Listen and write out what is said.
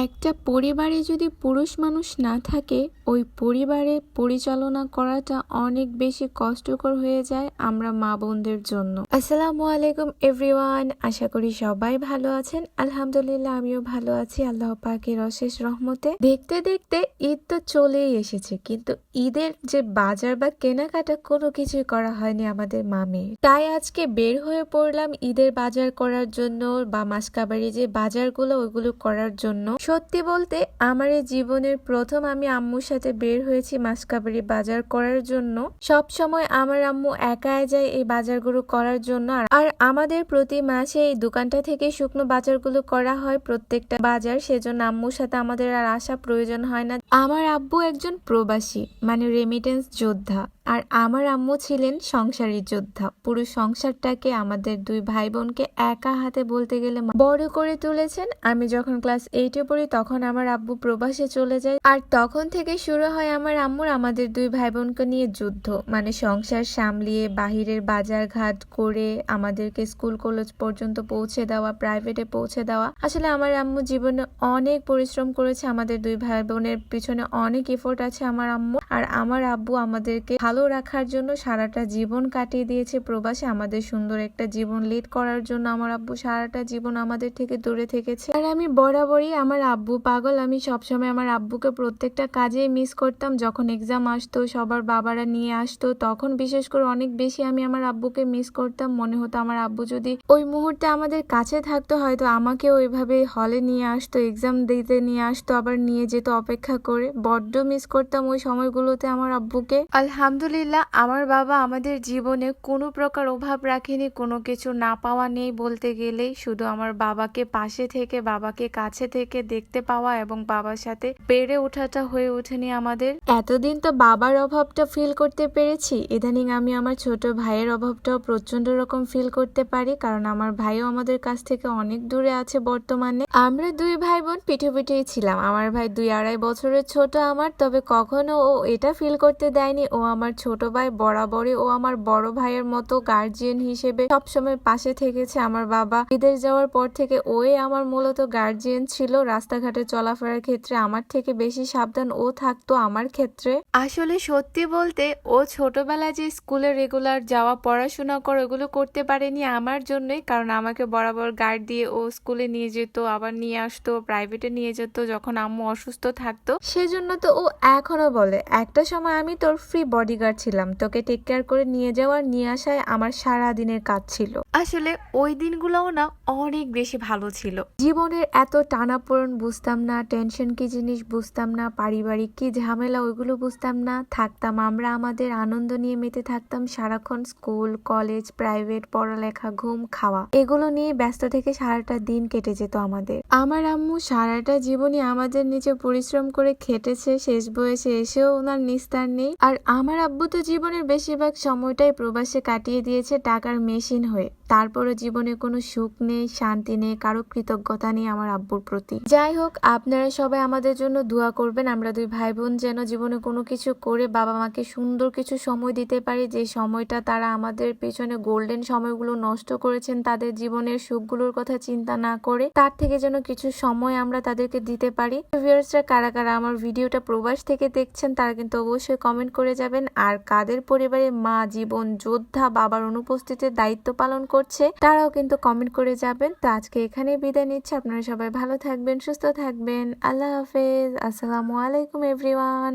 একটা পরিবারে যদি পুরুষ মানুষ না থাকে, ওই পরিবারে পরিচালনা করাটা অনেক বেশি কষ্টকর হয়ে যায় আমরা মা বোনদের জন্য। আসসালামু আলাইকুম এভরিওয়ান, আশা করি সবাই ভালো আছেন। আলহামদুলিল্লাহ, আমিও ভালো আছি, আল্লাহ পাকের অশেষ রহমতে। দেখতে দেখতে ঈদ তো চলেই এসেছে, কিন্তু ঈদের যে বাজার বা কেনাকাটা কোনো কিছুই করা হয়নি আমাদের মামের তাই আজকে বের হয়ে পড়লাম ঈদের বাজার করার জন্য বা মাসকাবাড়ি যে বাজারগুলো, ওইগুলো করার জন্য। সত্যি বলতে আমার এই জীবনের প্রথম আমি আম্মুর সাথে বের হয়েছি মাসকাবারি বাজার করার জন্য। সব সময় আমার আম্মু একাই যায় এই বাজারগুলো করার জন্য। আর- আমাদের প্রতি মাসে এই দোকানটা থেকে শুকনো বাজারগুলো করা হয় প্রত্যেকটা বাজার। সেজন্য আম্মুর সাথে আমাদের আর আসা প্রয়োজন হয় না। আমার আব্বু একজন প্রবাসী মানে রেমিটেন্স যোদ্ধা। আর আমার আম্মু ছিলেন সংসারী যোদ্ধা। পুরো সংসারটাকে আমাদের দুই ভাই বোনকে একা হাতে বলতে গেলে বড় করে তুলেছেন। আমি যখন ক্লাস এইটে পড়ি, তখন আমার আব্বু প্রবাসে চলে যায়। আর তখন থেকে শুরু হয় আমার আম্মুর, আমাদের দুই ভাই বোনকে নিয়ে যুদ্ধ। মানে সংসার সামলিয়ে বাহিরের বাজার ঘাট করে আমাদেরকে স্কুল, কলেজ পর্যন্ত পৌঁছে দেওয়া প্রাইভেটে পৌঁছে দেওয়া। আসলে আমার আম্মু জীবনে অনেক পরিশ্রম করেছে। আমাদের দুই ভাই বোনের পিছনে অনেক এফোর্ট আছে আমার আম্মু আর আমার আব্বু আমাদেরকে ভালো রাখার জন্য সারাটা জীবন কাটিয়ে দিয়েছে প্রবাসে। আমাদের সুন্দর একটা জীবন লিড করার জন্য আমার আব্বু সারাটা জীবন আমাদের থেকে দূরে থেকেছে। আর আমি বরাবরই আমার আব্বু পাগল। আমি সবসময় আমার আব্বুকে প্রত্যেকটা কাজেই মিস করতাম। যখন এক্সাম আসতো, সবার বাবারা নিয়ে আসতো, তখন বিশেষ করে অনেক বেশি আমি আমার আব্বুকে মিস করতাম। মনে হতো আমার আব্বু যদি ওই মুহূর্তে আমাদের কাছে থাকতো, হয়তো আমাকেও ওইভাবে হলে নিয়ে আসতো এক্সাম দিতে নিয়ে আসতো, আবার নিয়ে যেত অপেক্ষা করে। বড্ড মিস করতাম ওই সময়গুলোতে আমার আব্বুকে। আলহামদুলিল্লাহ আমার বাবা আমাদের জীবনে কোনো প্রকার অভাব রাখেনি, কোনো কিছু না পাওয়া নেই বলতে গেলেই। শুধু আমার বাবাকে পাশে থেকে, বাবাকে কাছে থেকে দেখতে পাওয়া এবং বাবার সাথে বেড়ে ওঠাটা হয়ে ওঠেনি আমাদের। এতদিন তো বাবার অভাবটা ফিল করতে পেরেছি। ইদানিং আমি আমার ছোট ভাইয়ের অভাবটাও প্রচণ্ড রকম ফিল করতে পারি, কারণ আমার ভাইও আমাদের কাছ থেকে অনেক দূরে আছে বর্তমানে। আমরা দুই ভাই বোন পিঠে পিঠেই ছিলাম। আমার ভাই দুই আড়াই বছরের ছোট আমার, তবে কখনো ও এটা ফিল করতে দেয়নি। ও আমার ছোট ভাই বরাবরই ও আমার বড় ভাইয়ের মতো গার্জিয়ান হিসেবে সবসময় পাশে থেকেছে আমার বাবা। বিদেশ যাওয়ার পর থেকে ওই আমার মূলত গার্জিয়ান ছিল। রাস্তাঘাটে চলাফেরার ক্ষেত্রে আমার থেকে বেশি সাবধান ও থাকতো আমার ক্ষেত্রে। আসলে সত্যি বলতে ও ছোটবেলায় যে স্কুলে রেগুলার যাওয়া পড়াশোনা করে ওগুলো করতে পারেনি আমার জন্যই। কারণ আমাকে বরাবর গার্ড দিয়ে ও স্কুলে নিয়ে যেত আবার নিয়ে আসতো প্রাইভেটে নিয়ে যেত যখন আম্মু অসুস্থ থাকতো। সেজন্য তো ও এখনও বলে একটা সময় আমি তোর ফ্রি বডিগার্ড ছিলাম। তোকে টেক কেয়ার করে নিয়ে যাওয়া নিয়ে আসায় আমার সারা দিনের কাজ ছিল। আসলে ওই দিনগুলোও না অনেক বেশি ভালো ছিল। জীবনের এত টানাপোড়ন বুঝতাম না টেনশন কি জিনিস বুঝতাম না পারিবারিক কি ঝামেলা ওইগুলো বুঝতাম না থাকতাম আমরা আমাদের আনন্দ নিয়ে মেতে থাকতাম সারাক্ষণ স্কুল কলেজ প্রাইভেট পড়ালেখা ঘুম খাওয়া। এগুলো নিয়ে ব্যস্ত থেকে সারাটা দিন কেটে যেত আমাদের। আমার আম্মু সারাটা জীবনই আমাদের নিচে পরিশ্রম করে খেটেছে শেষ বয়সে এসেও ওনার নিস্তার নেই। আর আমার আব্বু তো জীবনের বেশিরভাগ সময়টাই প্রবাসে কাটিয়ে দিয়েছে টাকার মেশিন হয়ে। তারপরে জীবনে কোনো সুখ নেই, শান্তি নেই, কারও কৃতজ্ঞতা নেই আমার আব্বুর প্রতি। যাই হোক, আপনারা সবাই আমাদের জন্য দোয়া করবেন। আমরা দুই ভাই বোন যেন জীবনে কোনো কিছু করে বাবা মাকে সুন্দর কিছু সময় দিতে পারি। যে সময়টা তারা আমাদের পেছনে গোল্ডেন সময়গুলো নষ্ট করেছেন, তাদের জীবনের সুখগুলোর কথা চিন্তা না করে, তার থেকে যেন কিছু সময় আমরা তাদেরকে দিতে পারি। ভিউয়ার্সরা কারা কারা আমার ভিডিওটা প্রবাস থেকে দেখছেন, তারা কিন্তু অবশ্যই কমেন্ট করে যাবেন। আর কাদের পরিবারে মা, জীবন, যোদ্ধা, বাবার অনুপস্থিতিতে দায়িত্ব পালন করছে, তারাও কিন্তু কমেন্ট করে যাবেন। তো আজকে এখানে বিদায় নিচ্ছে। আপনারা সবাই ভালো থাকবেন, সুস্থ থাকবেন। আল্লাহ হাফেজ। আসসালামু আলাইকুম এভরিওয়ান